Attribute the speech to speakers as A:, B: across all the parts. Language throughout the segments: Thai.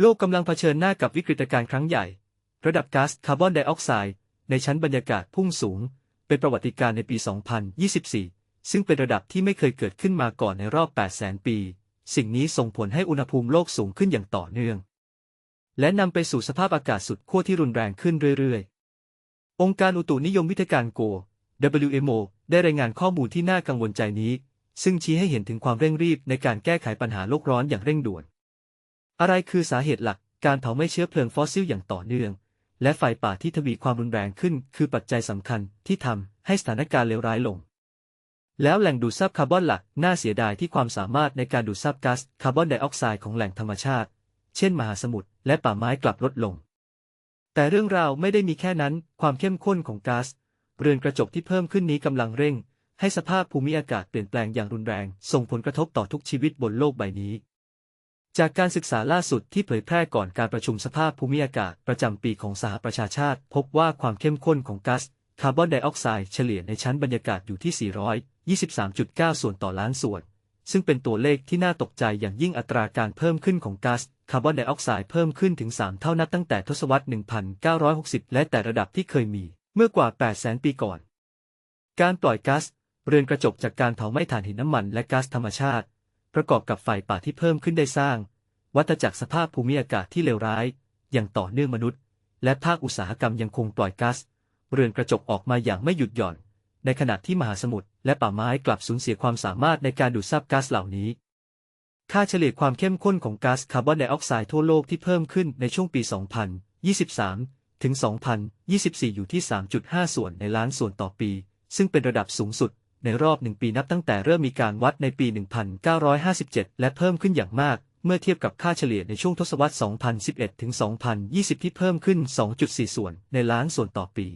A: โลกกำลังเผชิญหน้ากับวิกฤตการณ์ครั้งใหญ่ ระดับก๊าซคาร์บอนไดออกไซด์ในชั้นบรรยากาศพุ่งสูง เป็นประวัติการณ์ในปี 2024 ซึ่งเป็นระดับที่ไม่เคยเกิดขึ้นมาก่อนในรอบ 800,000 ปี สิ่งนี้ส่งผลให้อุณหภูมิโลกสูงขึ้นอย่างต่อเนื่อง และนำไปสู่สภาพอากาศสุดขั้วที่รุนแรงขึ้นเรื่อยๆ องค์การอุตุนิยมวิทยาการโก WMO ได้รายงานข้อมูลที่น่ากังวลใจนี้ ซึ่งชี้ให้เห็นถึงความเร่งรีบในการแก้ไขปัญหาโลกร้อนอย่างเร่งด่วน อะไรคือสาเหตุหลักการเผาไหม้เชื้อเพลิงฟอสซิลอย่างต่อเนื่อง และไฟป่าที่ทวีความรุนแรงขึ้น คือปัจจัยสำคัญที่ทำให้สถานการณ์เลวร้ายลง แล้วแหล่งดูดซับคาร์บอนหลักน่าเสียดายที่ความสามารถในการดูดซับก๊าซคาร์บอนไดออกไซด์ของแหล่งธรรมชาติ เช่น มหาสมุทรและป่าไม้กลับลดลง แต่เรื่องราวไม่ได้มีแค่นั้น ความเข้มข้นของก๊าซเรือนกระจกที่เพิ่มขึ้นนี้กำลังเร่ง ให้สภาพภูมิอากาศเปลี่ยนแปลงอย่างรุนแรง ส่งผลกระทบต่อทุกชีวิตบนโลกใบนี้ จากการศึกษาล่าสุดที่เผยแพร่ก่อนการประชุมสภาพภูมิอากาศประจำปีของสหประชาชาติ พบว่าความเข้มข้นของก๊าซคาร์บอนไดออกไซด์เฉลี่ยในชั้นบรรยากาศอยู่ที่ 423.9 ส่วนต่อล้านส่วน ซึ่งเป็นตัวเลขที่น่าตกใจอย่างยิ่งอัตราการเพิ่มขึ้นของก๊าซคาร์บอนไดออกไซด์เพิ่มขึ้นถึง 3 เท่านับตั้งแต่ทศวรรษ 1960 และแต่ระดับที่เคยมีเมื่อกว่า 800,000 ปีก่อน การปล่อยก๊าซเรือนกระจกจากการเผาไหม้ถ่านหินน้ำมันและก๊าซธรรมชาติ ประกอบกับไฟป่าที่เพิ่มขึ้นได้สร้าง วัฏจักรสภาพภูมิอากาศที่เลวร้าย อย่างต่อเนื่องมนุษย์ และภาคอุตสาหกรรมยังคงปล่อยก๊าซเรือนกระจกออกมาอย่างไม่หยุดหย่อน ในขณะที่มหาสมุทรและป่าไม้กลับสูญเสียความสามารถในการดูดซับก๊าซเหล่านี้ ค่าเฉลี่ยความเข้มข้นของก๊าซคาร์บอนไดออกไซด์ทั่วโลกที่เพิ่มขึ้นในช่วงปี 2023 ถึง 2024 อยู่ที่ 3.5 ส่วนในล้านส่วนต่อปี ซึ่งเป็นระดับสูงสุด ในรอบหนึ่งปีนับตั้งแต่เริ่มมีการวัดในปี 1957 และเพิ่มขึ้นอย่างมาก เมื่อเทียบกับค่าเฉลี่ยในช่วงทศวรรษ 2011 ถึง 2020 ที่เพิ่มขึ้น 2.4 ส่วนในล้านส่วนต่อปี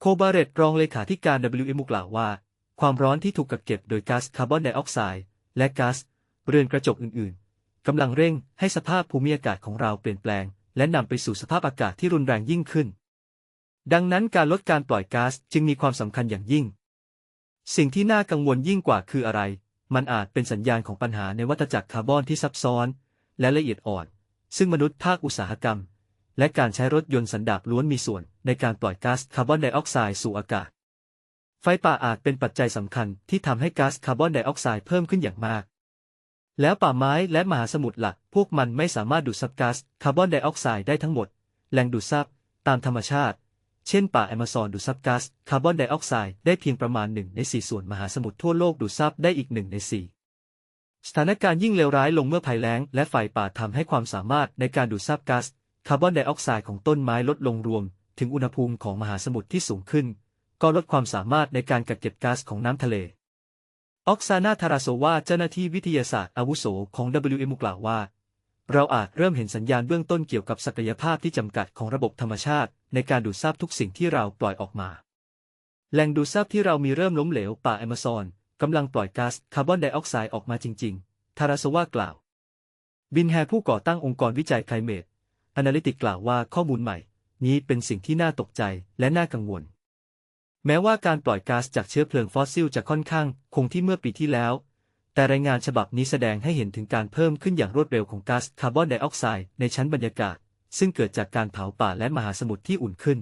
A: โคบาเรตรองเลขาธิการ WMO กล่าวว่า ความร้อนที่ถูกกักเก็บโดยก๊าซคาร์บอนไดออกไซด์และก๊าซเรือนกระจกอื่น ๆ กำลังเร่งให้สภาพภูมิอากาศของเราเปลี่ยนแปลง และนำไปสู่สภาพอากาศที่รุนแรงยิ่งขึ้น ดังนั้นการลดการปล่อยก๊าซจึงมีความสำคัญอย่างยิ่ง สิ่งที่น่ากังวลยิ่งกว่าคืออะไร มันอาจเป็นสัญญาณของปัญหาในวัฏจักรคาร์บอนที่ซับซ้อน และละเอียดอ่อน ซึ่งมนุษย์ภาคอุตสาหกรรม และการใช้รถยนต์สันดาปล้วนมีส่วนในการปล่อยก๊าซคาร์บอนไดออกไซด์สู่อากาศ ไฟป่าอาจเป็นปัจจัยสำคัญที่ทำให้ก๊าซคาร์บอนไดออกไซด์เพิ่มขึ้นอย่างมาก แล้วป่าไม้และมหาสมุทรละ่ะ พวกมันไม่สามารถดูดซับก๊าซคาร์บอนไดออกไซด์ได้ทั้งหมด แหล่งดูดซับตามธรรมชาติ เช่นป่าแอมะซอนดูดซับก๊าซคาร์บอนไดออกไซด์ได้เพียงประมาณหนึ่งในสี่ส่วนมหาสมุทรทั่วโลกดูดซับได้อีกหนึ่งในสี่สถานการณ์ยิ่งเลวร้ายลงเมื่อภัยแล้ง และไฟป่าทำให้ความสามารถในการดูดซับก๊าซคาร์บอนไดออกไซด์ของต้นไม้ลดลงรวม ถึงอุณหภูมิของมหาสมุทรที่สูงขึ้น ก็ลดความสามารถในการกักเก็บก๊าซของน้ำทะเลออกซานาทาราโซวาเจ้าหน้าที่วิทยาศาสตร์อาวุโสของ WM กล่าวว่า เราอาจเริ่มเห็นสัญญาณเบื้องต้นเกี่ยวกับศักยภาพที่จำกัดของระบบธรรมชาติ ในการดูดซับทุกสิ่งที่เราปล่อยออกมา แหล่งดูดซับที่เรามีเริ่มล้มเหลวป่าแอมะซอนกำลังปล่อยก๊าซคาร์บอนไดออกไซด์ออกมาจริง ๆ ทาราโซวากล่าว บินแฮผู้ก่อตั้งองค์กรวิจัยไคลเมต a นาลิติกกล่าวว่าข้อมูลใหม่ นี้เป็นสิ่งที่น่าตกใจและน่ากังวล แม้ว่าการปล่อยก๊าซจากเชื้อเพลิงฟอสซิลจะค่อนข้าง คงที่เมื่อปีที่แล้ว แต่รายงานฉบับนี้แสดงให้เห็นถึงการเพิ่มขึ้นอย่างรวดเร็วของก๊าซคาร์บอนไดออกไซด์ในชั้นบรรยากาศ ซึ่งเกิดจากการเผาป่าและมหาสมุทรที่อุ่นขึ้น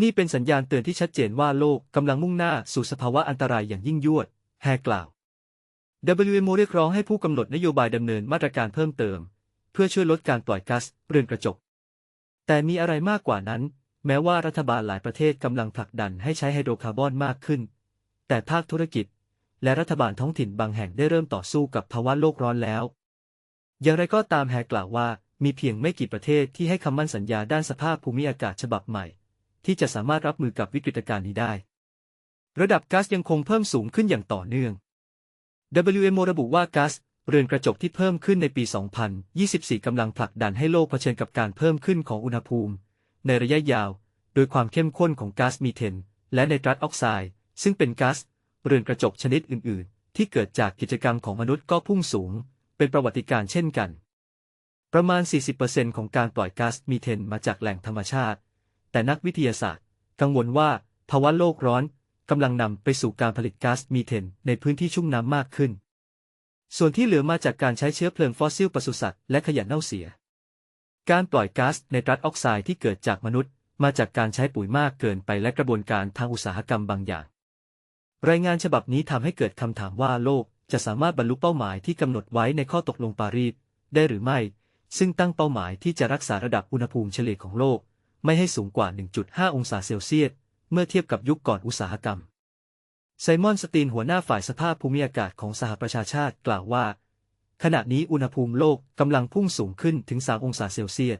A: นี่เป็นสัญญาณเตือนที่ชัดเจนว่าโลกกำลังมุ่งหน้าสู่สภาวะอันตรายอย่างยิ่งยวด แฮกล่าว WMO เรียกร้องให้ผู้กำหนดนโยบายดำเนินมาตรการเพิ่มเติม เพื่อช่วยลดการปล่อยก๊าซเรือนกระจก แต่มีอะไรมากกว่านั้น แม้ว่ารัฐบาลหลายประเทศกำลังผลักดันให้ใช้ไฮโดรคาร์บอนมากขึ้น แต่ภาคธุรกิจ และรัฐบาลท้องถิ่นบางแห่งได้เริ่มต่อสู้กับภาวะโลกร้อนแล้ว อย่างไรก็ตามแฮกล่าวว่ามีเพียงไม่กี่ประเทศที่ให้คำมั่นสัญญาด้านสภาพภูมิอากาศฉบับใหม่ ที่จะสามารถรับมือกับวิกฤตการณ์นี้ได้ ระดับก๊าซยังคงเพิ่มสูงขึ้นอย่างต่อเนื่อง WMO ระบุว่าก๊าซเรือนกระจกที่เพิ่มขึ้นในปี 2024 กำลังผลักดันให้โลกเผชิญกับการเพิ่มขึ้นของอุณหภูมิ ในระยะยาว โดยความเข้มข้นของก๊าซมีเทน และไนตรัสออกไซด์ซึ่งเป็นก๊าซ เรือนกระจกชนิดอื่น ๆ ที่เกิดจากกิจกรรมของมนุษย์ก็พุ่งสูง เป็นประวัติการณ์เช่นกัน ประมาณ 40%ของการปล่อยก๊าซมีเทนมาจากแหล่งธรรมชาติ แต่นักวิทยาศาสตร์ กังวลว่าภาวะโลกร้อนกำลังนำไปสู่การผลิตก๊าซมีเทนในพื้นที่ชุ่มน้ำมากขึ้น ส่วนที่เหลือมาจากการใช้เชื้อเพลิงฟอสซิลปศุสัตว์และขยะเน่าเสีย การปล่อยก๊าซไนตรัสออกไซด์ที่เกิดจากมนุษย์ มาจากการใช้ปุ๋ยมากเกินไปและกระบวนการทางอุตสาหกรรมบางอย่าง รายงานฉบับนี้ทำให้เกิดคำถามว่าโลกจะสามารถบรรลุเป้าหมายที่กำหนดไว้ในข้อตกลงปารีสได้หรือไม่ ซึ่งตั้งเป้าหมายที่จะรักษาระดับอุณหภูมิเฉลี่ยของโลก ไม่ให้สูงกว่า 1.5 องศาเซลเซียส เมื่อเทียบกับยุคก่อนอุตสาหกรรม ไซมอนสตีนหัวหน้าฝ่ายสภาพภูมิอากาศของสหประชาชาติกล่าวว่า ขณะนี้อุณหภูมิโลกกำลังพุ่งสูงขึ้นถึง 3 องศาเซลเซียส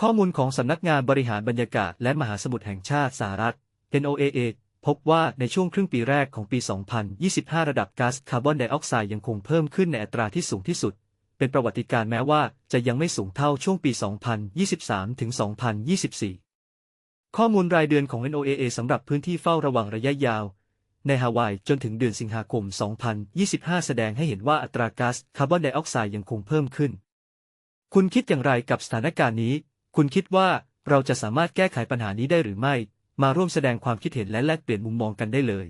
A: ข้อมูลของสำนักงานบริหารบรรยากาศและมหาสมุทรแห่งชาติสหรัฐ NOAA พบว่าในช่วงครึ่งปีแรกของปี 2025 ระดับก๊าซคาร์บอนไดออกไซด์ยังคงเพิ่มขึ้นในอัตราที่สูงที่สุด เป็นประวัติการณ์แม้ว่าจะยังไม่สูงเท่าช่วงปี 2023 ถึง 2024 ข้อมูลรายเดือนของ NOAA สำหรับพื้นที่เฝ้าระวังระยะยาว ในฮาวายจนถึงเดือนสิงหาคม 2025 แสดงให้เห็นว่าอัตราก๊าซคาร์บอนไดออกไซด์ยังคงเพิ่มขึ้น คุณคิดอย่างไรกับสถานการณ์นี้ คุณคิดว่าเราจะสามารถแก้ไขปัญหานี้ได้หรือไม่ มาร่วมแสดงความคิดเห็นและแลกเปลี่ยนมุมมองกันได้เลย